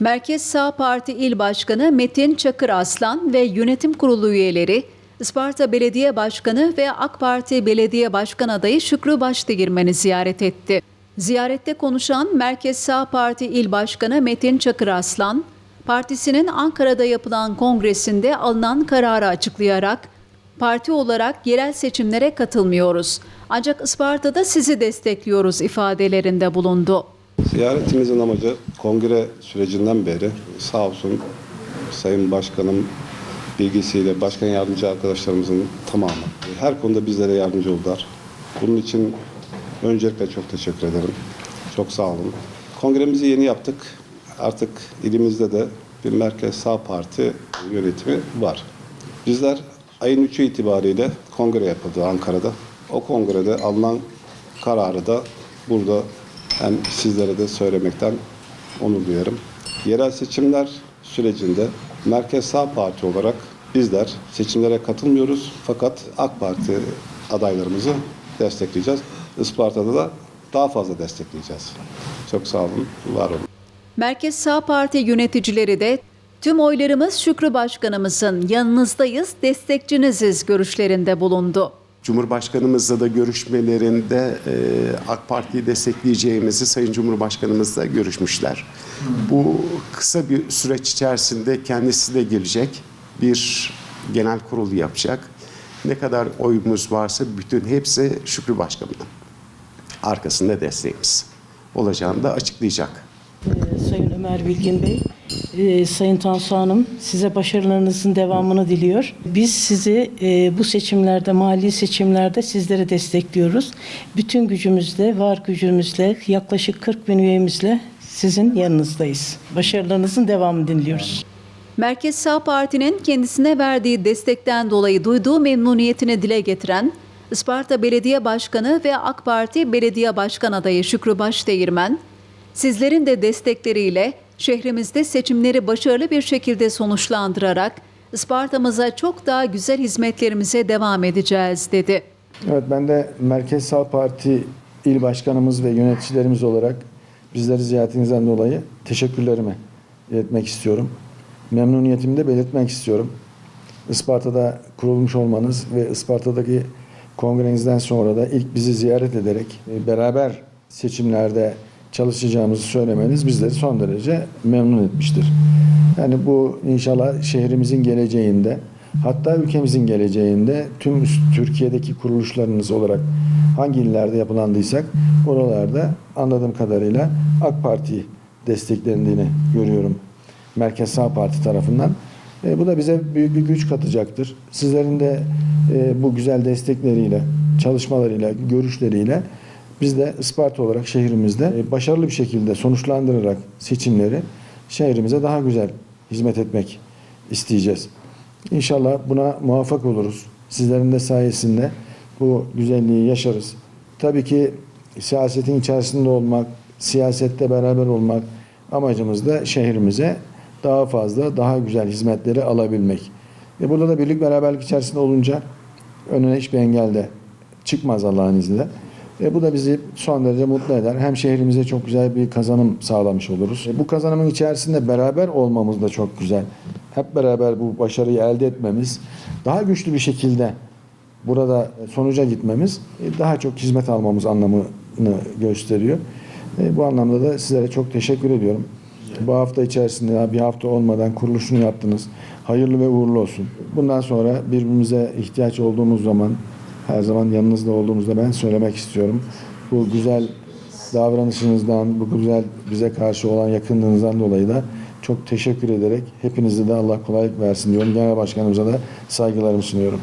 Merkez Sağ Parti İl Başkanı Metin Çakır Aslan ve yönetim kurulu üyeleri, Isparta Belediye Başkanı ve AK Parti Belediye Başkan adayı Şükrü Başdeğirmen'i ziyaret etti. Ziyarette konuşan Merkez Sağ Parti İl Başkanı Metin Çakır Aslan, partisinin Ankara'da yapılan kongresinde alınan kararı açıklayarak, parti olarak yerel seçimlere katılmıyoruz. Ancak Isparta'da sizi destekliyoruz ifadelerinde bulundu. Ziyaretimizin amacı kongre sürecinden beri sağ olsun Sayın Başkanım bilgisiyle başkan yardımcı arkadaşlarımızın tamamı her konuda bizlere yardımcı oldular. Bunun için öncelikle çok teşekkür ederim. Çok sağ olun. Kongremizi yeni yaptık. Artık ilimizde de bir Merkez Sağ Parti yönetimi var. Bizler ayın 3'ü itibariyle kongre yapıldı Ankara'da. O kongrede alınan kararı da burada hem sizlere de söylemekten onur duyarım. Yerel seçimler sürecinde Merkez Sağ Parti olarak bizler seçimlere katılmıyoruz fakat AK Parti adaylarımızı destekleyeceğiz. Isparta'da da daha fazla destekleyeceğiz. Çok sağ olun, var olun. Merkez Sağ Parti yöneticileri de tüm oylarımız Şükrü Başkanımızın yanınızdayız, destekçiniziz görüşlerinde bulundu. Cumhurbaşkanımızla da görüşmelerinde e, AK Parti'yi destekleyeceğimizi Sayın Cumhurbaşkanımızla görüşmüşler. Bu kısa bir süreç içerisinde kendisi de gelecek. Bir genel kurul yapacak. Ne kadar oyumuz varsa bütün hepsi Şükrü Başkanı'nın arkasında desteğimiz olacağını da açıklayacak. Ee, Sayın Ömer Bilgin Bey, e, Sayın Tansu Hanım size başarılarınızın devamını diliyor. Biz sizi e, bu seçimlerde, mali seçimlerde sizleri destekliyoruz. Bütün gücümüzle, var gücümüzle, yaklaşık 40 bin üyemizle sizin yanınızdayız. Başarılarınızın devamını diliyoruz. Merkez Sağ Parti'nin kendisine verdiği destekten dolayı duyduğu memnuniyetini dile getiren Isparta Belediye Başkanı ve AK Parti Belediye Başkan adayı Şükrü Başdeğirmen, sizlerin de destekleriyle şehrimizde seçimleri başarılı bir şekilde sonuçlandırarak Isparta'mıza çok daha güzel hizmetlerimize devam edeceğiz dedi. Evet ben de Merkez Sağ Parti il başkanımız ve yöneticilerimiz olarak bizleri ziyaretinizden dolayı teşekkürlerimi iletmek istiyorum. Memnuniyetimi de belirtmek istiyorum. Isparta'da kurulmuş olmanız ve Isparta'daki kongrenizden sonra da ilk bizi ziyaret ederek beraber seçimlerde çalışacağımızı söylemeniz bizleri son derece memnun etmiştir. Yani bu inşallah şehrimizin geleceğinde hatta ülkemizin geleceğinde tüm Türkiye'deki kuruluşlarınız olarak hangi illerde yapılandıysak oralarda anladığım kadarıyla AK Parti desteklendiğini görüyorum. Merkez Sağ Parti tarafından. E, bu da bize büyük bir güç katacaktır. Sizlerin de e, bu güzel destekleriyle, çalışmalarıyla, görüşleriyle biz de Isparta olarak şehrimizde e, başarılı bir şekilde sonuçlandırarak seçimleri şehrimize daha güzel hizmet etmek isteyeceğiz. İnşallah buna muvaffak oluruz. Sizlerin de sayesinde bu güzelliği yaşarız. Tabii ki siyasetin içerisinde olmak, siyasette beraber olmak amacımız da şehrimize daha fazla, daha güzel hizmetleri alabilmek. Ve burada da birlik beraberlik içerisinde olunca önüne hiçbir engel de çıkmaz Allah'ın izniyle. E bu da bizi son derece mutlu eder. Hem şehrimize çok güzel bir kazanım sağlamış oluruz. E bu kazanımın içerisinde beraber olmamız da çok güzel. Hep beraber bu başarıyı elde etmemiz, daha güçlü bir şekilde burada sonuca gitmemiz e, daha çok hizmet almamız anlamını gösteriyor. E, bu anlamda da sizlere çok teşekkür ediyorum. Bu hafta içerisinde bir hafta olmadan kuruluşunu yaptınız. Hayırlı ve uğurlu olsun. Bundan sonra birbirimize ihtiyaç olduğumuz zaman her zaman yanınızda olduğumuzda ben söylemek istiyorum. Bu güzel davranışınızdan, bu güzel bize karşı olan yakınlığınızdan dolayı da çok teşekkür ederek hepinize de Allah kolaylık versin diyorum. Genel Başkanımıza da saygılarımı sunuyorum.